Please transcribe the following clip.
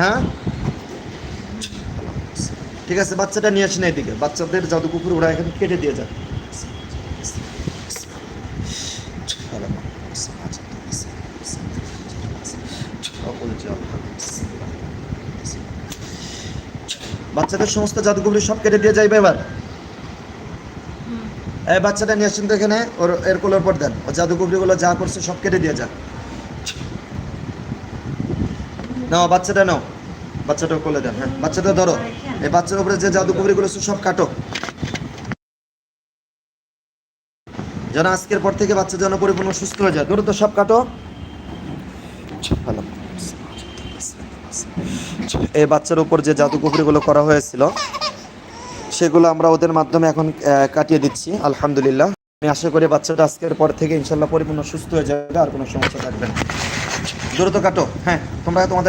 হ্যাঁ? ঠিক আছে বাচ্চাটা নিয়ে আসেন এদিকে। বাচ্চাদের জাদু কুকুর ওরা এখানে কেটে দিয়ে যান বাচ্চাদের সমস্ত জাদুকুকুরি সব কেটে দিয়ে যাইবে এবার? এই বাচ্চাটা নিয়ে আসেন তো এখানে ওর এর কোলের পর দেন। ও জাদুকুকুরিগুলো যা করছে সব কেটে দিয়ে যান নাও, বাচ্চাটা নাও। বাচ্চাটা কোলে দেন হ্যাঁ বাচ্চাটা ধরো। এই বাচ্চার উপরে যে জাদুকুকুরিগুলো আছে, সব কাটো। যেন আজকের পর থেকে বাচ্চা যেন পরিপূর্ণ সুস্থ হয়ে যায়। ধরো তো সব কাটো। এই বাচ্চার উপর যে জাদুকুকুরিগুলো করা হয়েছিল, সেগুলো আমরা ওদের মাধ্যমে এখন কাটিয়ে দিচ্ছি, আলহামদুলিল্লাহ। আমি আশা করি বাচ্চাটা আজকের পর থেকে ইনশাল্লাহ পরিপূর্ণ সুস্থ হয়ে যাবে, আর কোনো সমস্যা থাকবে না। দ্রুত কাটো হ্যাঁ তোমরা তোমাদের